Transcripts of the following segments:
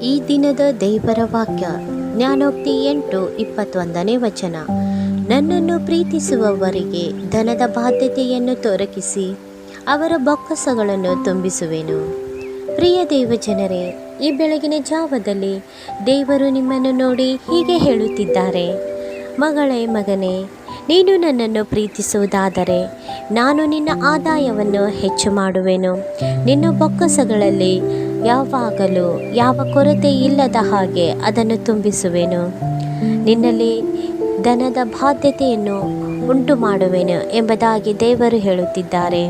ಈ ದಿನದ ದೇವರ ವಾಕ್ಯ, ಜ್ಞಾನೋಕ್ತಿ ಎಂಟು ಇಪ್ಪತ್ತೊಂದನೇ ವಚನ. ನನ್ನನ್ನು ಪ್ರೀತಿಸುವವರಿಗೆ ಧನದ ಬಾಧ್ಯತೆಯನ್ನು ತೊರಕಿಸಿ ಅವರ ಬೊಕ್ಕಸಗಳನ್ನು ತುಂಬಿಸುವೆನು. ಪ್ರಿಯ ದೇವಜನರೇ, ಈ ಬೆಳಗಿನ ಜಾವದಲ್ಲಿ ದೇವರು ನಿಮ್ಮನ್ನು ನೋಡಿ ಹೀಗೆ ಹೇಳುತ್ತಿದ್ದಾರೆ. ಮಗಳೇ ಮಗನೇ, ನೀನು ನನ್ನನ್ನು ಪ್ರೀತಿಸುವುದಾದರೆ ನಾನು ನಿನ್ನ ಆದಾಯವನ್ನು ಹೆಚ್ಚು ಮಾಡುವೆನು. ನಿನ್ನ ಬೊಕ್ಕಸಗಳಲ್ಲಿ ಯಾವಾಗಲೂ ಯಾವ ಕೊರತೆ ಇಲ್ಲದ ಹಾಗೆ ಅದನ್ನು ತುಂಬಿಸುವೆನು. ನಿನ್ನಲ್ಲಿ ಧನದ ಬಾಧ್ಯತೆಯನ್ನು ಉಂಟು ಮಾಡುವೆನು ಎಂಬುದಾಗಿ ದೇವರು ಹೇಳುತ್ತಿದ್ದಾರೆ.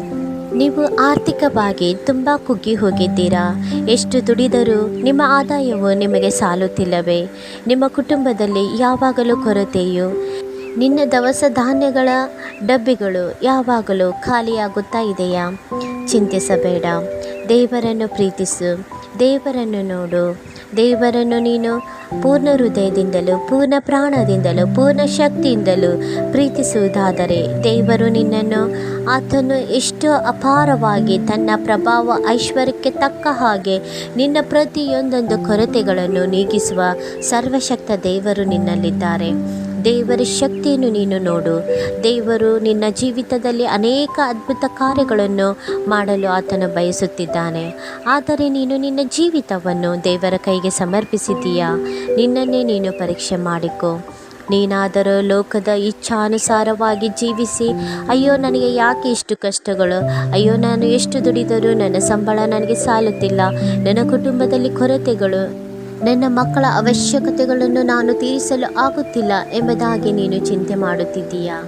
ನೀವು ಆರ್ಥಿಕವಾಗಿ ತುಂಬ ಕುಗ್ಗಿ ಹೋಗಿದ್ದೀರಾ. ಎಷ್ಟು ದುಡಿದರೂ ನಿಮ್ಮ ಆದಾಯವು ನಿಮಗೆ ಸಾಲುತ್ತಿಲ್ಲವೇ. ನಿಮ್ಮ ಕುಟುಂಬದಲ್ಲಿ ಯಾವಾಗಲೂ ಕೊರತೆಯು. ನಿನ್ನ ದವಸ ಧಾನ್ಯಗಳ ಡಬ್ಬಿಗಳು ಯಾವಾಗಲೂ ಖಾಲಿಯಾಗುತ್ತಾ ಇದೆಯಾ? ಚಿಂತಿಸಬೇಡ. ದೇವರನ್ನು ಪ್ರೀತಿಸು. ದೇವರನ್ನು ನೋಡು. ದೇವರನ್ನು ನೀನು ಪೂರ್ಣ ಹೃದಯದಿಂದಲೂ, ಪೂರ್ಣ ಪ್ರಾಣದಿಂದಲೂ, ಪೂರ್ಣ ಶಕ್ತಿಯಿಂದಲೂ ಪ್ರೀತಿಸುವುದಾದರೆ ದೇವರು ನಿನ್ನನ್ನು, ಆತನು ಎಷ್ಟು ಅಪಾರವಾಗಿ ತನ್ನ ಪ್ರಭಾವ ಐಶ್ವರ್ಯಕ್ಕೆ ತಕ್ಕ ಹಾಗೆ ನಿನ್ನ ಪ್ರತಿಯೊಂದೊಂದು ಕೊರತೆಗಳನ್ನು ನೀಗಿಸುವ ಸರ್ವಶಕ್ತ ದೇವರು ನಿನ್ನಲ್ಲಿದ್ದಾರೆ. ದೇವರ ಶಕ್ತಿಯನ್ನು ನೀನು ನೋಡು. ದೇವರು ನಿನ್ನ ಜೀವಿತದಲ್ಲಿ ಅನೇಕ ಅದ್ಭುತ ಕಾರ್ಯಗಳನ್ನು ಮಾಡಲು ಆತನು ಬಯಸುತ್ತಿದ್ದಾನೆ. ಆದರೆ ನೀನು ನಿನ್ನ ಜೀವಿತವನ್ನು ದೇವರ ಕೈಗೆ ಸಮರ್ಪಿಸಿದ್ದೀಯಾ? ನಿನ್ನನ್ನೇ ನೀನು ಪರೀಕ್ಷೆ ಮಾಡಿಕೊ. ನೀನಾದರೂ ಲೋಕದ ಇಚ್ಛಾನುಸಾರವಾಗಿ ಜೀವಿಸಿ, ಅಯ್ಯೋ ನನಗೆ ಯಾಕೆ ಇಷ್ಟು ಕಷ್ಟಗಳು? ಅಯ್ಯೋ ನಾನು ಎಷ್ಟು ದುಡಿದರೂ ನನ್ನ ಸಂಬಳ ನನಗೆ ಸಾಲುತ್ತಿಲ್ಲ. ನನ್ನ ಕುಟುಂಬದಲ್ಲಿ ಕೊರತೆಗಳು. ನನ್ನ ಮಕ್ಕಳ ಅವಶ್ಯಕತೆಗಳನ್ನು ನಾನು ತೀರಿಸಲು ಆಗುತ್ತಿಲ್ಲ ಎಂಬುದಾಗಿ ನೀನು ಚಿಂತೆ ಮಾಡುತ್ತಿದ್ದೀಯಾ?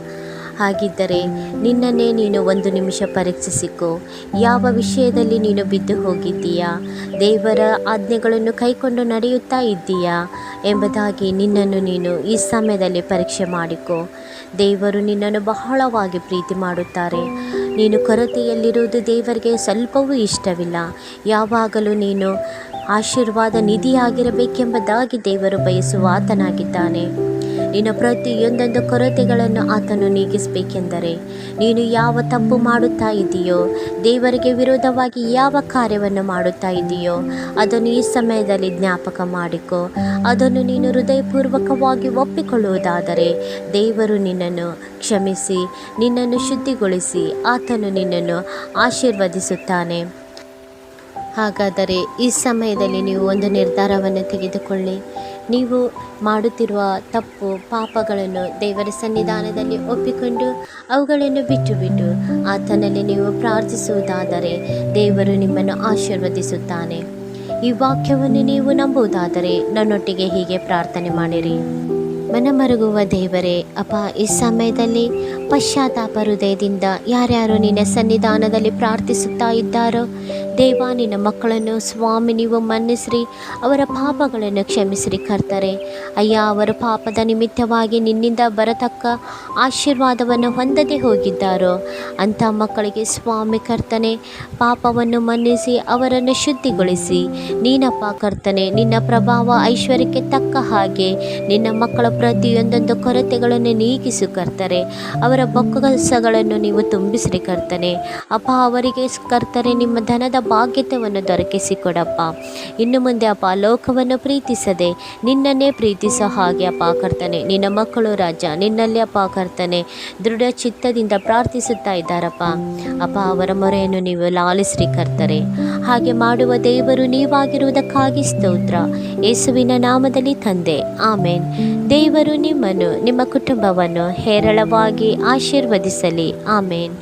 ಹಾಗಿದ್ದರೆ ನಿನ್ನನ್ನೇ ನೀನು ಒಂದು ನಿಮಿಷ ಪರೀಕ್ಷಿಸಿಕೊ. ಯಾವ ವಿಷಯದಲ್ಲಿ ನೀನು ಬಿದ್ದು ಹೋಗಿದ್ದೀಯಾ? ದೇವರ ಆಜ್ಞೆಗಳನ್ನು ಕೈಕೊಂಡು ನಡೆಯುತ್ತಾ ಇದ್ದೀಯಾ? ಎಂಬುದಾಗಿ ನಿನ್ನನ್ನು ನೀನು ಈ ಸಮಯದಲ್ಲಿ ಪರೀಕ್ಷೆ ಮಾಡಿಕೊ. ದೇವರು ನಿನ್ನನ್ನು ಬಹಳವಾಗಿ ಪ್ರೀತಿ ಮಾಡುತ್ತಾರೆ. ನೀನು ಕೊರತೆಯಲ್ಲಿರುವುದು ದೇವರಿಗೆ ಸ್ವಲ್ಪವೂ ಇಷ್ಟವಿಲ್ಲ. ಯಾವಾಗಲೂ ನೀನು ಆಶೀರ್ವಾದ ನಿಧಿಯಾಗಿರಬೇಕೆಂಬುದಾಗಿ ದೇವರು ಬಯಸುವ ಆತನಾಗಿದ್ದಾನೆ. ನಿನ್ನ ಪ್ರತಿಯೊಂದೊಂದು ಕೊರತೆಗಳನ್ನು ಆತನು ನೀಗಿಸಬೇಕೆಂದರೆ ನೀನು ಯಾವ ತಪ್ಪು ಮಾಡುತ್ತಾ ಇದೆಯೋ, ದೇವರಿಗೆ ವಿರೋಧವಾಗಿ ಯಾವ ಕಾರ್ಯವನ್ನು ಮಾಡುತ್ತಾ ಇದೆಯೋ, ಅದನ್ನು ಈ ಸಮಯದಲ್ಲಿ ಜ್ಞಾಪಕ ಮಾಡಿಕೊ. ಅದನ್ನು ನೀನು ಹೃದಯಪೂರ್ವಕವಾಗಿ ಒಪ್ಪಿಕೊಳ್ಳುವುದಾದರೆ ದೇವರು ನಿನ್ನನ್ನು ಕ್ಷಮಿಸಿ, ನಿನ್ನನ್ನು ಶುದ್ಧಿಗೊಳಿಸಿ, ಆತನು ನಿನ್ನನ್ನು ಆಶೀರ್ವದಿಸುತ್ತಾನೆ. ಹಾಗಾದರೆ ಈ ಸಮಯದಲ್ಲಿ ನೀವು ಒಂದು ನಿರ್ಧಾರವನ್ನು ತೆಗೆದುಕೊಳ್ಳಿ. ನೀವು ಮಾಡುತ್ತಿರುವ ತಪ್ಪು ಪಾಪಗಳನ್ನು ದೇವರ ಸನ್ನಿಧಾನದಲ್ಲಿ ಒಪ್ಪಿಕೊಂಡು ಅವುಗಳನ್ನು ಬಿಟ್ಟು ಬಿಟ್ಟು ಆತನಲ್ಲಿ ನೀವು ಪ್ರಾರ್ಥಿಸುವುದಾದರೆ ದೇವರು ನಿಮ್ಮನ್ನು ಆಶೀರ್ವದಿಸುತ್ತಾನೆ. ಈ ವಾಕ್ಯವನ್ನು ನೀವು ನಂಬುವುದಾದರೆ ನನ್ನೊಟ್ಟಿಗೆ ಹೀಗೆ ಪ್ರಾರ್ಥನೆ ಮಾಡಿರಿ. ಮನಮರುಗುವ ದೇವರೇ, ಅಪ್ಪ, ಈ ಸಮಯದಲ್ಲಿ ಪಶ್ಚಾತ್ತಾಪ ಹೃದಯದಿಂದ ಯಾರ್ಯಾರು ನಿನ್ನ ಸನ್ನಿಧಾನದಲ್ಲಿ ಪ್ರಾರ್ಥಿಸುತ್ತಾ ಇದ್ದಾರೋ, ದೇವ, ನಿನ್ನ ಮಕ್ಕಳನ್ನು, ಸ್ವಾಮಿ, ನೀವು ಮನ್ನಿಸ್ರಿ, ಅವರ ಪಾಪಗಳನ್ನು ಕ್ಷಮಿಸ್ರಿ ಕರ್ತಾರೆ. ಅಯ್ಯ, ಅವರ ಪಾಪದ ನಿಮಿತ್ತವಾಗಿ ನಿನ್ನಿಂದ ಬರತಕ್ಕ ಆಶೀರ್ವಾದವನ್ನು ಹೊಂದದೆ ಹೋಗಿದ್ದಾರೋ ಅಂಥ ಮಕ್ಕಳಿಗೆ ಸ್ವಾಮಿ ಕರ್ತನೆ, ಪಾಪವನ್ನು ಮನ್ನಿಸಿ ಅವರನ್ನು ಶುದ್ಧಿಗೊಳಿಸಿ. ನೀನಪ್ಪ ಕರ್ತನೆ, ನಿನ್ನ ಪ್ರಭಾವ ಐಶ್ವರ್ಯಕ್ಕೆ ತಕ್ಕ ಹಾಗೆ. ನಿನ್ನ ಮಕ್ಕಳ ಪ್ರತಿಯೊಂದೊಂದು ಕೊರತೆಗಳನ್ನು ನೀಗಿಸು ಕರ್ತಾರೆ ಅವರ ಬೊಕ್ಕಸಗಳನ್ನು ನೀವು ತುಂಬಿಸ್ರಿ ಕರ್ತನೆ. ಅಪ್ಪ, ಅವರಿಗೆ ಕರ್ತರೆ ನಿಮ್ಮ ಧನದ ಭಾಗ್ಯತೆಯನ್ನು ದೊರಕಿಸಿಕೊಡಪ್ಪ. ಇನ್ನು ಮುಂದೆ ಅಪ್ಪ, ಲೋಕವನ್ನು ಪ್ರೀತಿಸದೆ ನಿನ್ನನ್ನೇ ಪ್ರೀತಿಸೋ ಹಾಗೆ ಅಪ್ಪ ಕರ್ತನೆ. ನಿನ್ನ ಮಕ್ಕಳು ರಾಜ, ನಿನ್ನಲ್ಲಿ ಅಪ್ಪ ಕರ್ತನೆ. ದೃಢ ಚಿತ್ತದಿಂದ ಪ್ರಾರ್ಥಿಸುತ್ತಾ ಇದ್ದಾರಪ್ಪ ಅಪ್ಪ, ಅವರ ಮೊರೆಯನ್ನು ನೀವು ಲಾಲಿಸ್ರಿ ಕರ್ತಾರೆ. ಹಾಗೆ ಮಾಡುವ ದೇವರು ನೀವಾಗಿರುವುದಕ್ಕಾಗಿ ಸ್ತೋತ್ರ. ಯೇಸುವಿನ ನಾಮದಲ್ಲಿ ತಂದೆ. ಆಮೇನ್. ದೇವರು ನಿಮ್ಮನ್ನು, ನಿಮ್ಮ ಕುಟುಂಬವನ್ನು ಹೇರಳವಾಗಿ ಆಶೀರ್ವದಿಸಲಿ. ಆಮೇನ್.